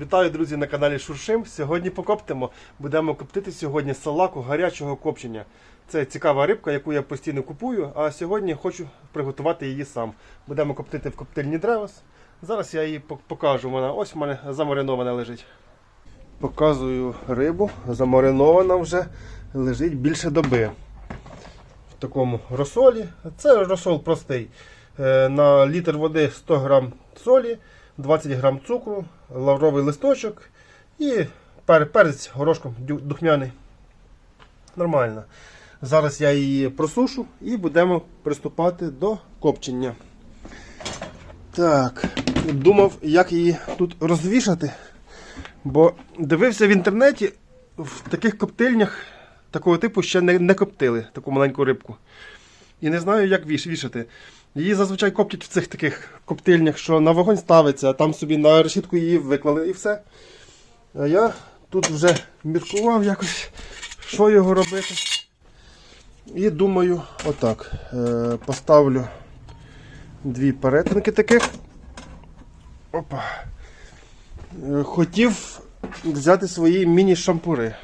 Вітаю, друзі, на каналі Шуршим. Сьогодні покоптимо. Будемо коптити сьогодні салаку гарячого копчення. Це цікава рибка, яку я постійно купую, а сьогодні хочу приготувати її сам. Будемо коптити в коптильні Древос. Зараз я її покажу. Вона ось в мене замаринована лежить. Показую рибу, замаринована вже лежить більше доби. В такому розсолі. Це розсол простий. Е, На літр води 100 грам солі, 20 грам цукру, лавровий листочок і перець горошком духмяний. Нормально. Зараз я її просушу і будемо приступати до копчення. Так, думав, як її тут розвішати. Бо дивився в інтернеті, в таких коптильнях такого типу ще не, не коптили, таку маленьку рибку. І не знаю, як вішати. Її зазвичай коптять в цих таких коптильнях, що на вогонь ставиться, там собі на решітку її виклали і все. А я тут вже міркував якось, що його робити. І думаю, отак. Е, поставлю дві перетинки таких. Опа. Е, Хотів взяти свої міні-шампури.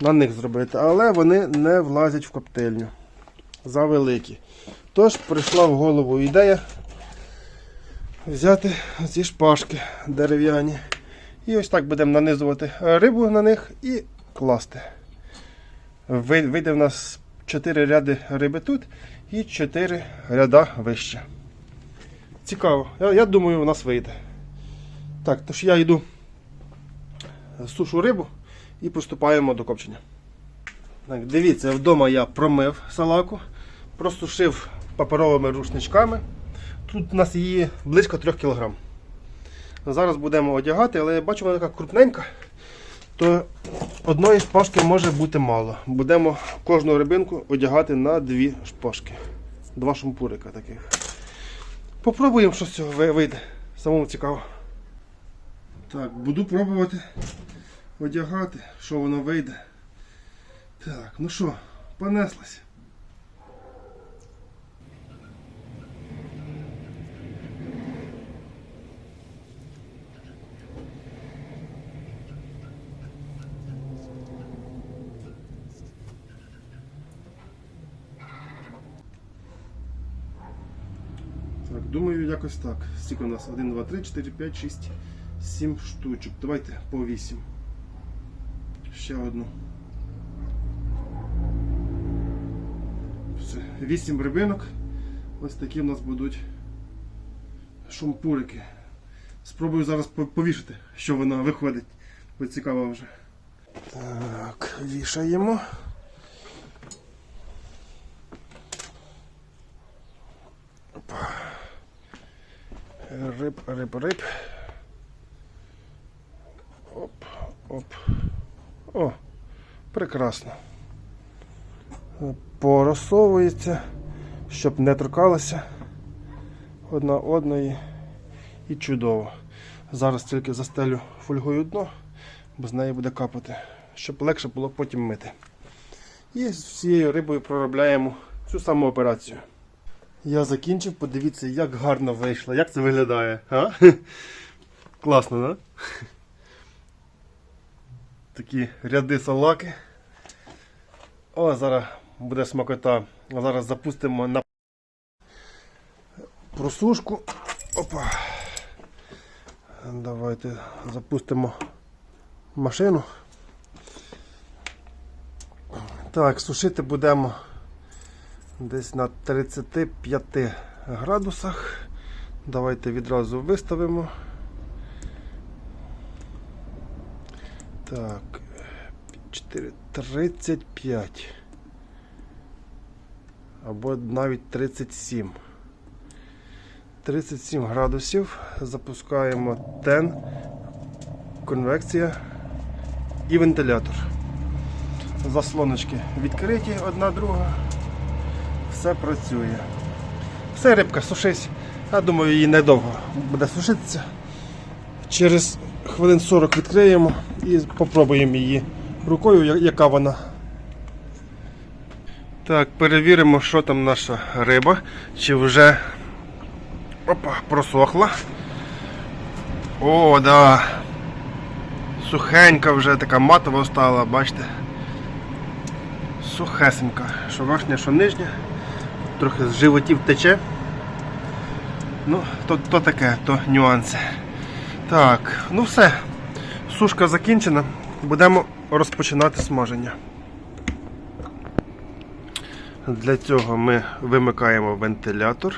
На них зробити, але вони не влазять в коптильню. Завеликі. Тож прийшла в голову ідея взяти ці шпажки дерев'яні. І ось так будемо нанизувати рибу на них і класти. Вийде в нас 4 ряди риби тут і 4 ряда вище. Цікаво. Я, я думаю, у нас вийде. Так, тож я йду сушу рибу і приступаємо до копчення. Так, дивіться, вдома я промив салаку, просушив паперовими рушничками. Тут у нас її близько 3 кг. Зараз будемо одягати, але я бачу, вона така крупненька, то одної шпажки може бути мало. Будемо кожну рибинку одягати на дві шпажки. Два шампурика таких. Попробуємо, що з цього вийде. Самому цікаво. Так, буду пробувати одягати, що воно вийде. Так, ну що, понеслась. Так, думаю, якось так. Стільки у нас? 1, 2, 3, 4, 5, 6, 7 штучок. Давайте по 8. Ще одну. 8 рибинок. Ось такі в нас будуть шампурики. Спробую зараз повішати, що воно виходить. Бо цікаво вже. Так, вішаємо. Опа. Риб, риб, риб. Оп, оп. О, прекрасно. Порозсовується, щоб не торкалося одна одної. І чудово. Зараз тільки застелю фольгою дно, бо з неї буде капати, щоб легше було потім мити. І з всією рибою проробляємо цю саму операцію. Я закінчив, подивіться, як гарно вийшло, як це виглядає. А? Класно, да? Такі ряди салаки. О, зараз буде смакота. Зараз запустимо на просушку. Опа. Давайте запустимо машину. Так, сушити будемо десь на 35 градусах. Давайте відразу виставимо. Так, 4, 35. Або навіть 37. 37 градусів. Запускаємо тен, конвекція і вентилятор. Заслоночки відкриті одна друга. Все працює. Все, рибка, сушись. Я думаю, її недовго буде сушитися. Через хвилин 40 відкриємо і попробуємо її рукою, яка вона. Так, перевіримо, що там наша риба. Чи вже опа, просохла. О, да. сухенька вже, така матова стала, бачите. Сухесенька. Що верхня, що нижня. Трохи з животів тече. Ну, то, то таке, то нюанси. Так, ну все. Сушка закінчена. Будемо розпочинати смаження. Для цього ми вимикаємо вентилятор.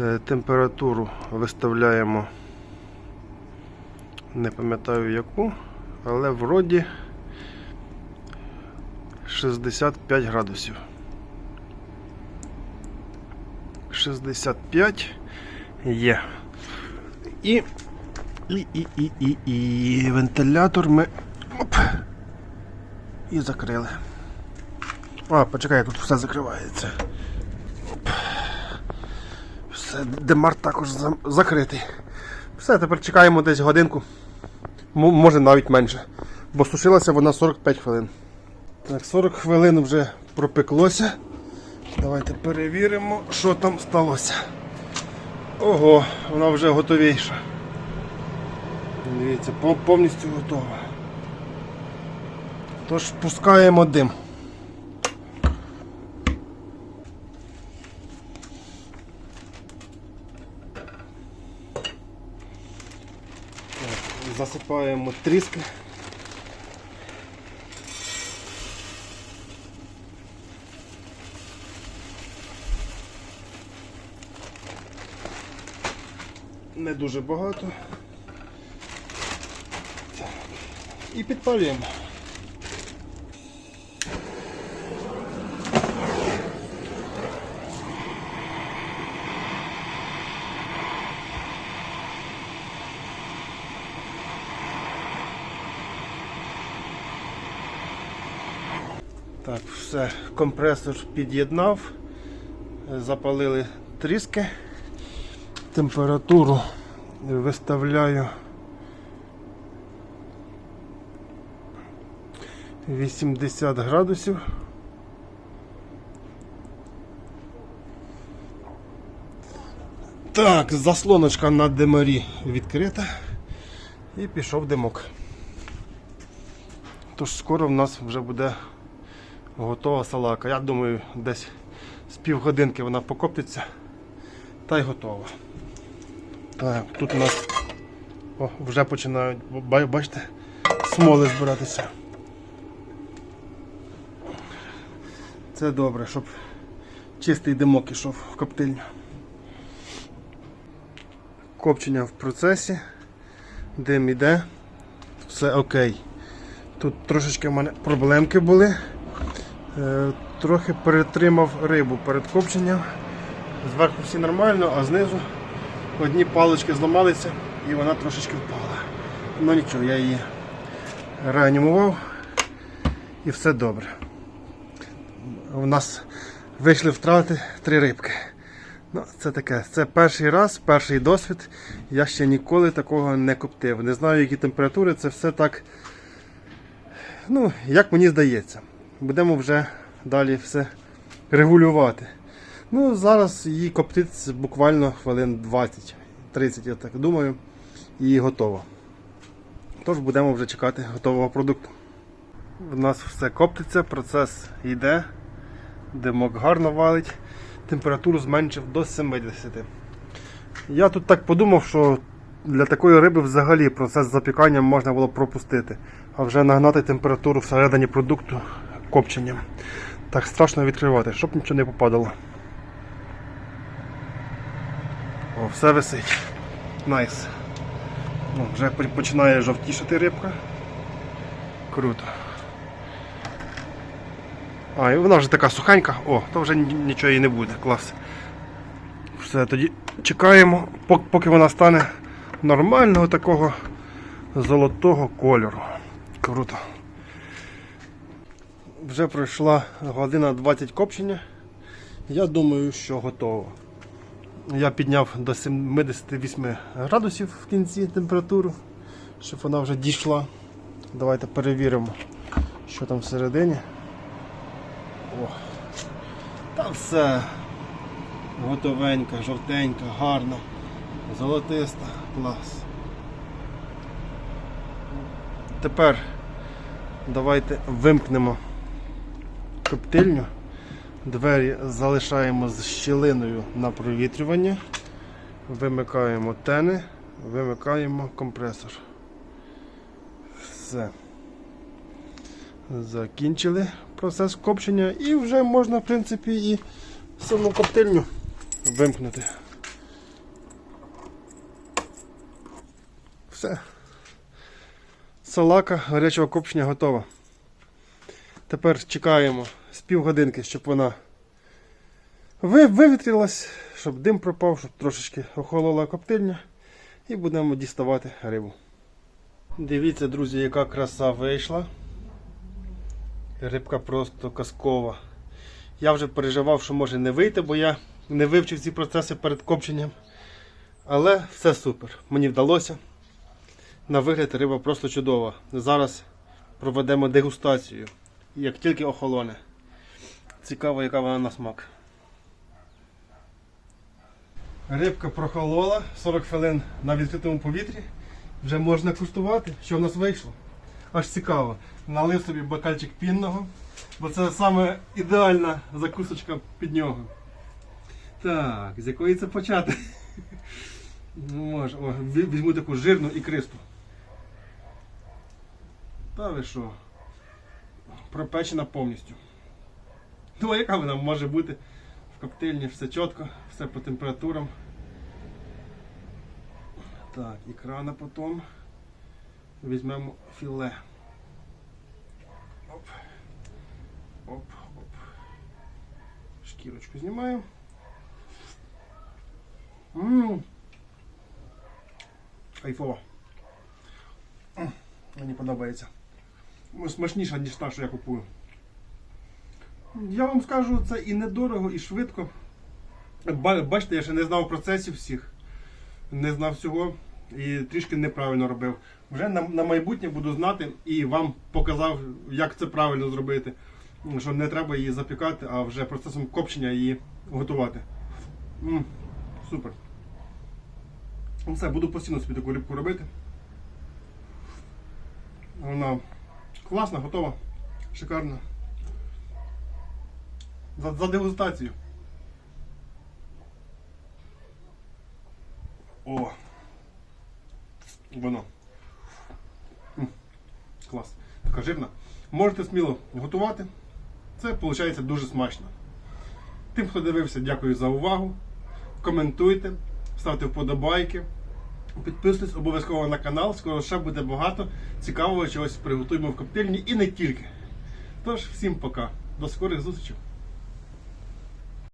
Е, Температуру виставляємо, не пам'ятаю яку, але вроді 65 градусів. 65 є. І, і, і, і, і, і вентилятор ми оп, і закрили. А, почекай, тут все закривається. Все, демар також закритий. Все, тепер чекаємо десь годинку. М- може навіть менше. Бо сушилася вона 45 хвилин. Так, 40 хвилин вже пропеклося. Давайте перевіримо, що там сталося. Ого, вона вже готовіша. Дивіться, повністю готова. Тож пускаємо дим. Так, Засипаємо тріски. Не дуже багато. Так. І підпалюємо. Так, все, компресор під'єднав, запалили тріски, температуру виставляю 80 градусів. Так, заслоночка на демарі відкрита і пішов димок. Тож скоро в нас вже буде готова салака. Я думаю, десь з півгодинки вона покоптиться та й готова. Так, тут у нас о, вже починають, бачите, смоли збиратися. Це добре, щоб чистий димок ішов в коптильню. Копчення в процесі, дим іде, все окей. Тут трошечки в мене проблемки були. Е, Трохи перетримав рибу перед копченням. Зверху всі нормально, а знизу одні палички зламалися і вона трошечки впала. Ну нічого, я її реанімував і все добре. У нас вийшли втрати три рибки. Ну, це таке. Це перший раз, перший досвід. Я ще ніколи такого не коптив. Не знаю, які температури, це все так. Ну, як мені здається. Будемо вже далі все регулювати. Ну, зараз її коптить буквально хвилин 20-30, я так думаю, і готово. Тож будемо вже чекати готового продукту. У нас все коптиться, процес йде, димок гарно валить, температуру зменшив до 70. Я тут так подумав, що для такої риби взагалі процес запікання можна було пропустити, а вже нагнати температуру всередині продукту копченням. Так страшно відкривати, щоб нічого не попадало. О, все висить. Найс. Ну, вже по- починає жовтішати рибка. Круто. А, і вона вже така сухенька. О, то вже нічого і не буде. Клас. Все, тоді чекаємо, поки вона стане нормального такого золотого кольору. Круто. Вже пройшла година 20 копчення. Я думаю, що готово. Я підняв до 78 градусів в кінці температуру, щоб вона вже дійшла. Давайте перевіримо, що там всередині. О, там все готовенька, жовтенька, гарна, золотиста, клас. тепер давайте вимкнемо коптильню. Двері залишаємо з щілиною на провітрювання. Вимикаємо тени, вимикаємо компресор. Все. Закінчили процес копчення і вже можна, в принципі, і саму коптильню вимкнути. Все. Салака гарячого копчення готова. Тепер чекаємо з півгодинки, щоб вона вивітрилась, щоб дим пропав, щоб трошечки охолола коптильня. І будемо діставати рибу. Дивіться, друзі, яка краса вийшла. Рибка просто казкова. Я вже переживав, що може не вийти, бо я не вивчив ці процеси перед копченням. Але все супер. Мені вдалося. На вигляд риба просто чудова. Зараз проведемо дегустацію. Як тільки охолоне. Цікаво, яка вона на смак. Рибка прохолола 40 хвилин на відкритому повітрі. Вже можна куштувати, що в нас вийшло. Аж цікаво. Налив собі бокальчик пінного, бо це саме ідеальна закусочка під нього. Так, з якої це почати? Ну, може, візьму таку жирну ікристу. Та ви що? Пропечена повністю. Ну, а яка вона може бути в коктейльні? Все чітко, все по температурам. Так, ікра на потом. Візьмемо філе. Оп. Оп, оп. Шкірочку знімаю. Ммм. Кайфово. Мені подобається. Смачніша, ніж та, що я купую. Я вам скажу, це і недорого, і швидко. Бачите, я ще не знав процесів всіх, не знав всього і трішки неправильно робив. Вже на, на майбутнє буду знати і вам показав, як це правильно зробити. Що не треба її запікати, а вже процесом копчення її готувати. М, супер. Ну Все, буду постійно собі таку рибку робити. Вона класна, готова, шикарна. За, за дегустацію. О! Воно. Клас. Така жирна. Можете сміло готувати. Це виходить дуже смачно. Тим, хто дивився, дякую за увагу. Коментуйте, ставте вподобайки. Підписуйтесь обов'язково на канал, скоро ще буде багато цікавого чогось приготуємо в коптильні і не тільки. Тож, всім пока. До скорих зустрічей.